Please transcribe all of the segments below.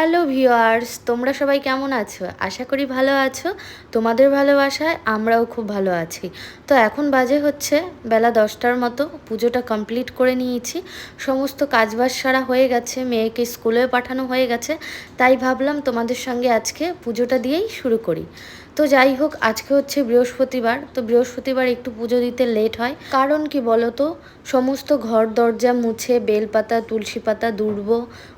Hello viewers তোমরা সবাই কেমন আছো? আশা করি ভালো আছো। তোমাদের ভালোবাসায় আমরাও খুব ভালো আছি। তো এখন বাজে হচ্ছে বেলা দশটার মতো, পুজোটা কমপ্লিট করে নিয়েছি। সমস্ত কাজবাজ সারা হয়ে গেছে, মেয়েকে স্কুলে পাঠানো হয়ে গেছে। তাই ভাবলাম তোমাদের সঙ্গে আজকে পুজোটা দিয়েই শুরু করি। তো যাই হোক, আজকে হচ্ছে বৃহস্পতিবার। তো বৃহস্পতিবার একটু পুজো দিতে লেট হয়। কারণ কি বলতো? সমস্ত ঘর দরজা মুছে, বেলপাতা, তুলসী পাতা দুর্ব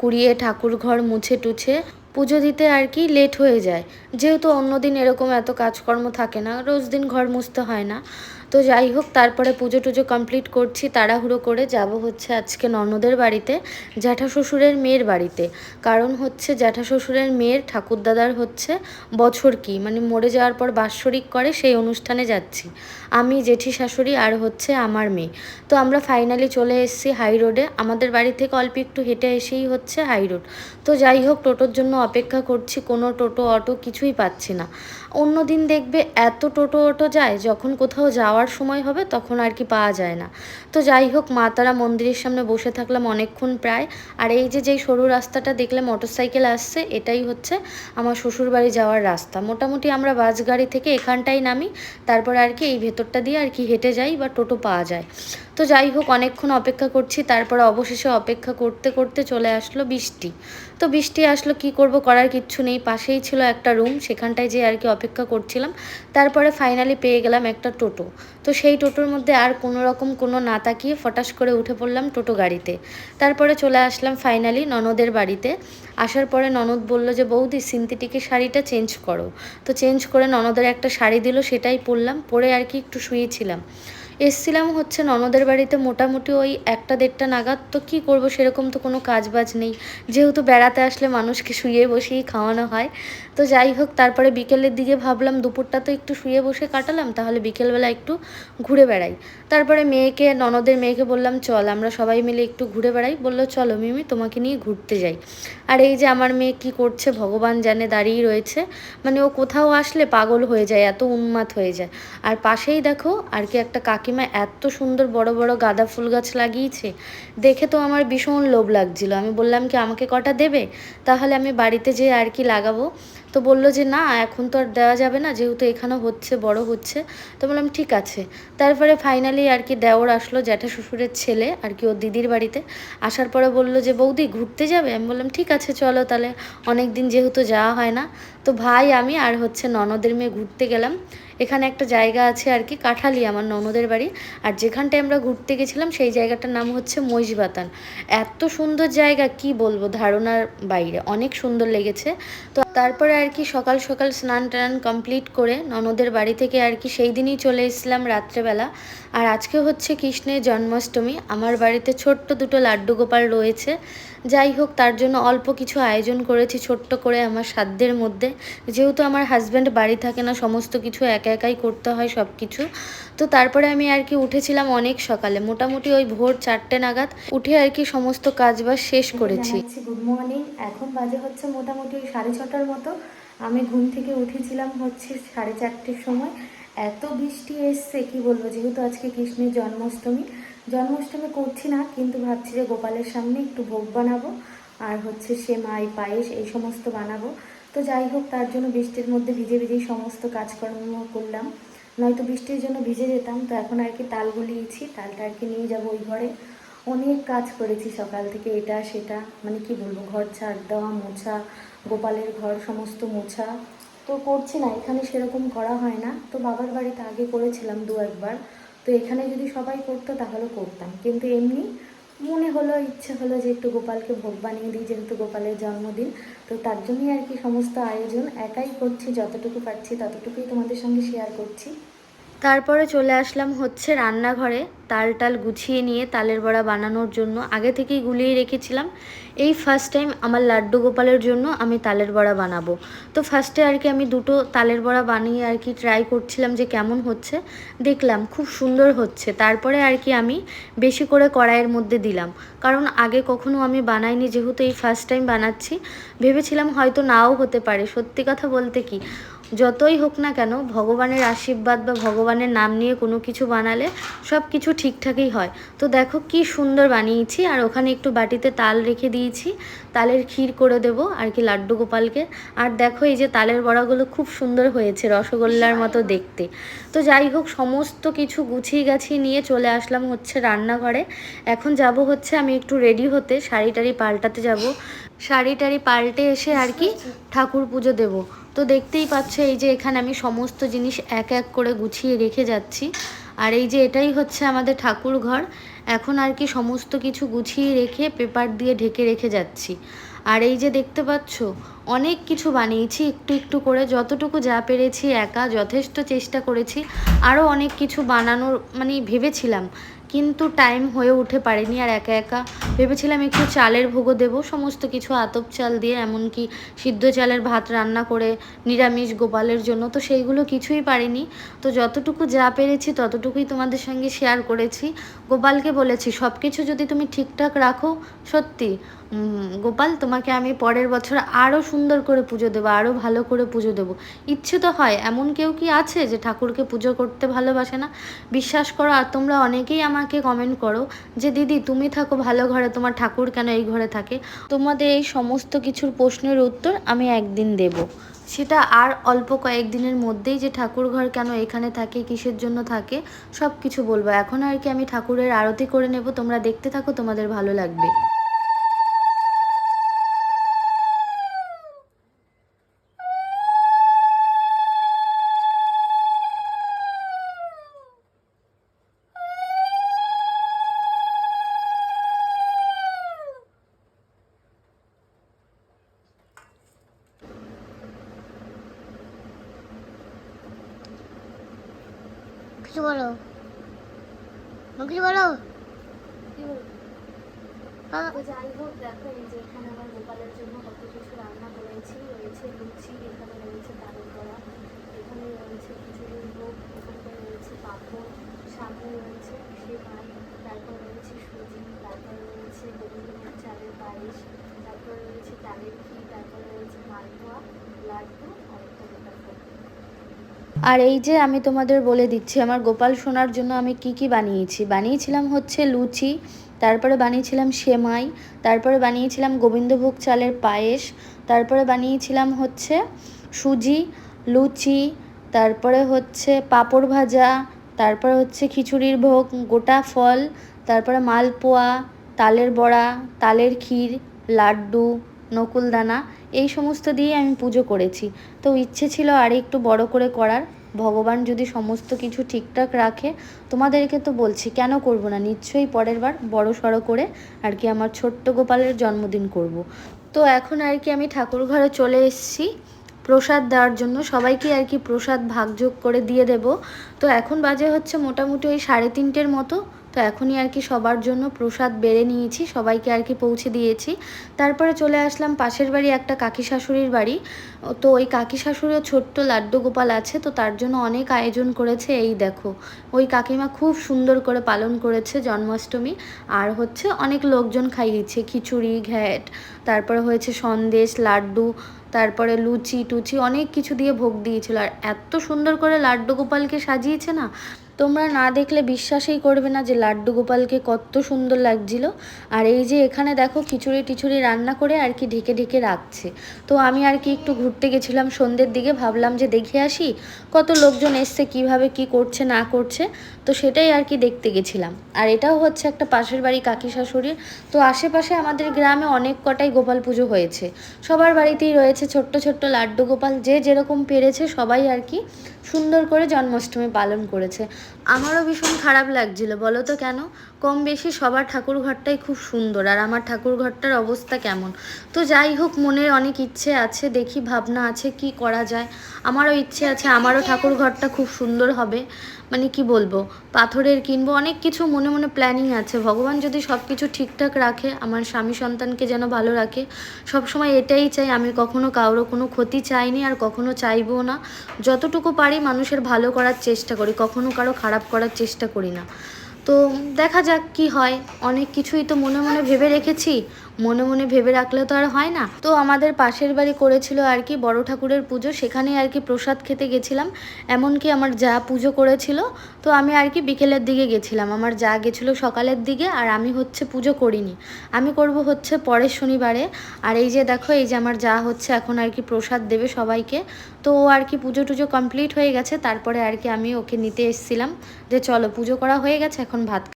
কুড়িয়ে ঠাকুর ঘর মুছে টুছে পুজো দিতে আর কি লেট হয়ে যায়। যেহেতু অন্যদিন এরকম এত কাজকর্ম থাকে না, রোজ দিন ঘর মুছতে হয় না। তো যাই হোক, তারপরে পুজো টুজো কমপ্লিট করছি, তাড়াহুড়ো করে যাব হচ্ছে আজকে ননদের বাড়িতে, জ্যাঠা শ্বশুরের মেয়ের বাড়িতে। কারণ হচ্ছে জ্যাঠা শ্বশুরের মেয়ের ঠাকুরদাদার হচ্ছে বছর কি মানে মরে যাওয়ার পর বাৎসরিক করে সেই অনুষ্ঠানে যাচ্ছি। আমি, জেঠি শাশুড়ি আর হচ্ছে আমার মেয়ে। তো আমরা ফাইনালি চলে এসেছি হাই রোডে আমাদের বাড়ি থেকে অল্প একটু হেঁটে এসেই হচ্ছে হাই রোড তো যাই হোক, টোটোর জন্য অপেক্ষা করছি, কোনো টোটো, অটো কিছুই পাচ্ছি না। অন্য দিন দেখবে এত টোটো অটো যায়, যখন কোথাও যাওয়ার সময় হবে তখন আর কি পাওয়া যায় না। তো যাই হোক মা তারা মন্দিরের সামনে বসে থাকলাম অনেকক্ষণ প্রায়। আর এই যে যেই সরু রাস্তাটা দেখলে মোটরসাইকেল আসছে, এটাই হচ্ছে আমার শ্বশুর বাড়ি যাওয়ার রাস্তা। মোটামুটি আমরা বাস গাড়ি থেকে এখানটাই নামি, তারপর আর কি এই ভেতরটা দিয়ে আর কি হেঁটে যাই বা টোটো পাওয়া যায়। তো যাই হোক, অনেকক্ষণ অপেক্ষা করছি, তারপর অবশেষে অপেক্ষা করতে করতে চলে আসলো বৃষ্টি। তো বৃষ্টি আসলো, কি করব করার কিচ্ছু নেই, পাশেই ছিল একটা রুম, সেখানটায় যে আর কি অপেক্ষা করছিলাম। তারপরে ফাইনালি পেয়ে গেলাম একটা টোটো। তো সেই টোটোর মধ্যে আর কোনো রকম কোনো না তাকিয়ে ফটাস করে উঠে পড়লাম টোটো গাড়িতে। তারপরে চলে আসলাম ফাইনালি ননদের বাড়িতে। আসার পরে ননদ বলল যে, বৌদি, সিনথেটিকের শাড়িটা চেঞ্জ করো। তো চেঞ্জ করে ননদের একটা শাড়ি দিল, সেটাই পরলাম, পরে আর কি একটু শুয়েছিলাম। এসছিলাম হচ্ছে ননদের বাড়িতে মোটামুটি ওই একটা দেড়টা নাগাদ। তো কী করব, সেরকম তো কোনো কাজ বাজ নেই। যেহেতু বেড়াতে আসলে মানুষকে শুয়ে বসেই খাওয়ানো হয়। তো যাই হোক, তারপরে বিকেলের দিকে ভাবলাম দুপুরটা তো একটু শুয়ে বসে কাটালাম, তাহলে বিকেলবেলা একটু ঘুরে বেড়াই। তারপরে মেয়েকে, ননদের মেয়েকে বললাম, চল, আমরা সবাই মিলে একটু ঘুরে বেড়াই। বলল, চলো মিমি, তোমাকে নিয়ে ঘুরতে যাই। আর এই যে আমার মেয়ে কি করছে, ভগবান জানে দাঁড়িয়ে রয়েছে। মানে ও কোথাও আসলে পাগল হয়ে যায়, এত উন্মাদ হয়ে যায়। আর পাশেই দেখো, আর কি একটা কাকিমা এত সুন্দর বড় বড় গাঁদা ফুল গাছ লাগিয়েছে। দেখে তো আমার ভীষণ লোভ লাগছিল। আমি বললাম কি, আমাকে কটা দেবে? তাহলে আমি বাড়িতে যেয়ে আর কি লাগাবো? তো বলল যে, না, এখন তো আর দেওয়া যাবে না, যেহেতু এখানেও হচ্ছে, বড় হচ্ছে। তো বললাম, ঠিক আছে। তারপরে ফাইনালি আর কি দেওর আসলো জ্যাঠা শ্বশুরের ছেলে, আর কি ওর দিদির বাড়িতে। আসার পরে বলল যে, বৌদি, ঘুরতে যাবে? আমি বললাম, ঠিক আছে, চলো তাহলে। অনেক দিন যেহেতু যাওয়া হয় না। তো ভাই, আমি আর হচ্ছে ননদের মেয়ে ঘুরতে গেলাম। এখানে একটা জায়গা আছে আর কি, কাঠালি আমার ননদের বাড়ি। আর যেখানটায় আমরা ঘুরতে গেছিলাম সেই জায়গাটার নাম হচ্ছে মহিষবাতান। এত সুন্দর জায়গা, কি বলব, ধারণার বাইরে, অনেক সুন্দর লেগেছে। তো তারপরে আর কি সকাল সকাল স্নান টান কমপ্লিট করে ননদের বাড়ি থেকে আর কি সেই দিনই চলে এসেছিলাম রাত্রেবেলা। আর আজকে হচ্ছে কৃষ্ণের জন্মাষ্টমী। আমার বাড়িতে ছোট্ট দুটো লাড্ডু গোপাল রয়েছে। যাই হোক তার জন্য অল্প কিছু আয়োজন করেছি ছোট্ট করে আমার সাধ্যের মধ্যে। যেহেতু আমার হাজব্যান্ড বাড়ি থাকে না সমস্ত কিছু একা একাই করতে হয় সব কিছু তো তারপরে আমি আর কি উঠেছিলাম অনেক সকালে। মোটামুটি ওই ভোর চারটে নাগাদ উঠে আর কি সমস্ত কাজবাজ শেষ করেছি। গুড মর্নিং এখন বাজে হচ্ছে মোটামুটি ওই সাড়ে ছটার মতো। আমি ঘুম থেকে উঠেছিলাম হচ্ছে সাড়ে চারটের সময়। এত বৃষ্টি এসছে, কি বলব? যেহেতু আজকে কৃষ্ণের জন্মাষ্টমী জন্মাষ্টমী করছি না, কিন্তু ভাবছি যে গোপালের সামনে একটু ভোগ বানাবো, আর হচ্ছে সেমাই পায়েস, এই সমস্ত বানাবো। তো যাই হোক, তার জন্য বৃষ্টির মধ্যে ভিজে ভিজেই সমস্ত কাজকর্ম করলাম। নয়তো বৃষ্টির জন্য ভিজে যেতাম, তো এখন আর কি তাল গুলিয়েছি, তালটা আর কি নিয়ে যাব ওই ঘরে। অনেক কাজ করেছি সকাল থেকে, এটা সেটা মানে কি বলব, ঘর ছাড় দেওয়া, মোছা, গোপালের ঘর সমস্ত মোছা। তো করছি না, এখানে সেরকম করা হয় না। তো বাবার বাড়িতে আগে করেছিলাম দু একবার। তো এখানে যদি সবাই করতো তাহলে করতাম। কিন্তু এমনি মনে হলো, ইচ্ছে হলো যে একটু গোপালকে ভোগ বানিয়ে দিই, যেহেতু গোপালের জন্মদিন। তো তার জন্যই আর কি সমস্ত আয়োজন একাই করছি, যতটুকু পারছি ততটুকুই তোমাদের সঙ্গে শেয়ার করছি। তারপরে চলে আসলাম হচ্ছে রান্নাঘরে তাল টাল গুছিয়ে নিয়ে তালের বড়া বানানোর জন্য। আগে থেকেই গুলিয়ে রেখেছিলাম। এই ফার্স্ট টাইম আমার লাড্ডু গোপালের জন্য আমি তালের বড়া বানাবো। তো ফার্স্টে আর কি আমি দুটো তালের বড়া বানিয়ে আর কি ট্রাই করছিলাম যে কেমন হচ্ছে। দেখলাম খুব সুন্দর হচ্ছে। তারপরে আর কি আমি বেশি করে কড়াইয়ের মধ্যে দিলাম। কারণ আগে কখনো আমি বানাইনি, যেহেতু এই ফার্স্ট টাইম বানাচ্ছি। ভেবেছিলাম হয়তো নাও হতে পারে। সত্যি কথা বলতে কি যতই হোক না কেন, ভগবানের আশীর্বাদ বা ভগবানের নাম নিয়ে কোনো কিছু বানালে সব কিছু ঠিকঠাকই হয়। তো দেখো কি সুন্দর বানিয়েছি, আর ওখানে একটু বাটিতে তাল রেখে দিয়েছি। তালের ক্ষীর করে দেব আর কি লাড্ডু গোপালকে। আর দেখো এই যে তালের বড়াগুলো খুব সুন্দর হয়েছে রসগোল্লার মতো দেখতে। তো যাই হোক সমস্ত কিছু গুছিয়ে গাছিয়ে নিয়ে চলে আসলাম হচ্ছে রান্নাঘরে। এখন যাব হচ্ছে আমি একটু রেডি হতে শাড়ি টাড়ি পাল্টাতে যাব। শাড়ি টাড়ি পাল্টে এসে আর কি ঠাকুর পুজো দেব। তো দেখতেই পাচ্ছ এই যে এখানে আমি সমস্ত জিনিস এক এক করে গুছিয়ে রেখে যাচ্ছি। আর এই যে এটাই হচ্ছে আমাদের ঠাকুর ঘর, এখন আর কি সমস্ত কিছু গুছিয়ে রেখে পেপার দিয়ে ঢেকে রেখে যাচ্ছি। আর এই যে দেখতে পাচ্ছ, অনেক কিছু বানিয়েছি, একটু একটু করে যতটুকু যা পেরেছি একা যথেষ্ট চেষ্টা করেছি। আরও অনেক কিছু বানানোর মানে ভেবেছিলাম কিন্তু টাইম হয়ে উঠে পারেনি আর একা একা। ভেবেছিলাম একটু চালের ভোগও দেবো, সমস্ত কিছু আতপ চাল দিয়ে, এমনকি সিদ্ধ চালের ভাত রান্না করে নিরামিষ গোপালের জন্য, তো সেইগুলো কিছুই পারিনি। তো যতটুকু যা পেরেছি ততটুকুই তোমাদের সঙ্গে শেয়ার করেছি। গোপালকে বলেছি সব কিছু যদি তুমি ঠিকঠাক রাখো, সত্যি। গোপাল তোমাকে আমি পরের বছর আরও সুন্দর করে পুজো দেবো আরও ভালো করে পুজো দেবো। ইচ্ছে তো হয়, এমন কেউ কি আছে যে ঠাকুরকে পুজো করতে ভালোবাসে না? বিশ্বাস করো, আর তোমরা অনেকেই আমাকে কমেন্ট করো যে, দিদি, তুমি থাকো ভালো ঘরে, তোমার ঠাকুর কেন এই ঘরে থাকে? তোমাদের এই সমস্ত কিছুর প্রশ্নের উত্তর আমি একদিন দেব। সেটা আর অল্প কয়েকদিনের মধ্যেই যে ঠাকুর ঘর কেন এখানে থাকে, কিসের জন্য থাকে সব কিছু বলব। এখন আর কি আমি ঠাকুরের আরতি করে নেব, তোমরা দেখতে থাকো, তোমাদের ভালো লাগবে। কিছু বলো। কিছু বলো। হ্যাঁ, যাই হোক দেখো এই যে এখানে আমার গোপালের জন্য কত কিছু রান্না করেছি রয়েছে লুচি এখানে রয়েছে তালের বড়া এখানে রয়েছে খিচুড়ির ভোগ এখানে রয়েছে পাঁপড় সামনে রয়েছে সেমাই তারপর রয়েছে সুজি তারপর রয়েছে গোবিন্দভোগ চালের পায়েস তারপর রয়েছে তালের ঘি তারপর রয়েছে মালপোয়া লাড্ডু আর একটা গোটা ভোগ আর এই যে আমি তোমাদের বলে দিচ্ছি, আমার গোপাল সোনার জন্য আমি কি কি বানিয়েছি? বানিয়েছিলাম হচ্ছে লুচি, তারপরে বানিয়েছিলাম সেমাই, তারপরে বানিয়েছিলাম গোবিন্দভোগ চালের পায়েস, তারপরে বানিয়েছিলাম হচ্ছে সুজি, লুচি, তারপরে হচ্ছে পাঁপড় ভাজা, তারপরে হচ্ছে খিচুড়ির ভোগ, গোটা ফল, তারপরে মালপোয়া, তালের বড়া, তালের ক্ষীর, লাড্ডু নকুলদানা, এই সমস্ত দিয়ে আমি পুজো করেছি। তো ইচ্ছে ছিল আর একটু বড় করে করার। ভগবান যদি সমস্ত কিছু ঠিকঠাক রাখে, তোমাদেরকে তো বলছি, কেন করব না? নিশ্চয়ই পরের বার বড় সড়ো করে আর কি আমার ছোট্ট গোপালের জন্মদিন করব। তো এখন আর কি আমি ঠাকুর ঘরে চলে এসেছি। প্রসাদ দেওয়ার জন্য সবাইকে আর কি প্রসাদ ভাগযোগ করে দিয়ে দেব। তো এখন বাজে হচ্ছে মোটামুটি ওই সাড়ে তিনটের মতো। তো এখনই আর কি সবার জন্য প্রসাদ বেড়ে নিয়েছি, সবাইকে আর কি পৌঁছে দিয়েছি। তারপরে চলে আসলাম পাশের বাড়ি একটা কাকি শাশুড়ির বাড়ি। তো ওই কাকি শাশুড়িও ছোট্ট লাড্ডু গোপাল আছে, তো তার জন্য অনেক আয়োজন করেছে এই দেখো। ওই কাকিমা খুব সুন্দর করে পালন করেছে জন্মাষ্টমী। আর হচ্ছে অনেক লোকজন খাইয়েছে খিচুড়ি, ঘ্যাট, তারপরে হয়েছে সন্দেশ, লাড্ডু, তারপরে লুচি, টুচি অনেক কিছু দিয়ে ভোগ দিয়েছিল। আর এত সুন্দর করে লাড্ডু গোপালকে সাজিয়েছে না তোমরা না দেখলে বিশ্বাসই করবে না যে লাড্ডু গোপালকে কত সুন্দর লাগছিল। আর এই যে এখানে দেখো খিচুড়ি টিচুড়ি রান্না করে আর কি ঢেকে ঢেকে রাখছে। তো আমি আর কি একটু ঘুরতে গেছিলাম সন্ধ্যের দিকে, ভাবলাম যে দেখে আসি কত লোকজন এসছে, কীভাবে কি করছে, না করছে। তো সেটাই আর কি দেখতে গেছিলাম। আর এটাও হচ্ছে একটা পাশের বাড়ি কাকি শাশুড়ির। তো আশেপাশে আমাদের গ্রামে অনেক কটাই গোপাল পুজো হয়েছে। সবার বাড়িতেই রয়েছে ছোট্ট ছোট্ট লাড্ডু গোপাল। যে যেরকম পেরেছে সবাই আর কি সুন্দর করে জন্মাষ্টমী পালন করেছে। আমারও ভীষণ খারাপ লাগছিল, বলো তো কেন? কম বেশি সবার ঠাকুর ঘরটাই খুব সুন্দর, আর আমার ঠাকুর ঘরটার অবস্থা কেমন? তো যাই হোক, মনের অনেক ইচ্ছে আছে, দেখি ভাবনা আছে কি করা যায়। আমারও ইচ্ছে আছে, আমারও ঠাকুর ঘরটা খুব সুন্দর হবে। মানে কি বলব, পাথরের কিনবো, অনেক কিছু মনে মনে প্ল্যানিং আছে। ভগবান যদি সব কিছু ঠিকঠাক রাখে, আমার স্বামী সন্তানকে যেন ভালো রাখে সব সময় এটাই চাই, আমি কখনো কারোর কোনো ক্ষতি চাইনি আর কখনো চাইব না। যতটুকু পারি মানুষের ভালো করার চেষ্টা করি, কখনো কারও খারাপ করার চেষ্টা করি না। তো দেখা যাক কি হয়, অনেক কিছুই তো মনে মনে ভেবে রেখেছি। মনে মনে ভেবে রাখলে তো আর হয় না। তো আমাদের পাশের বাড়ি করেছিল আর কি, বড় ঠাকুরের পুজো সেখানে আর কি প্রসাদ খেতে গেছিলাম। এমনকি আমার যা পুজো করেছিল, তো আমি আর কি বিকেলের দিকে গেছিলাম। আমার যা গেছিল সকালের দিকে, আর আমি হচ্ছে পুজো করিনি। আমি করব হচ্ছে পরের শনিবারে। আর এই যে দেখো, এই যে আমার যা হচ্ছে, এখন আর কি প্রসাদ দেবে সবাইকে। তো আর কি পুজো টুজো কমপ্লিট হয়ে গেছে, তারপরে আর কি আমি ওকে নিতে এসেছিলাম যে চলো পুজো করা হয়ে গেছে, এখন ভাত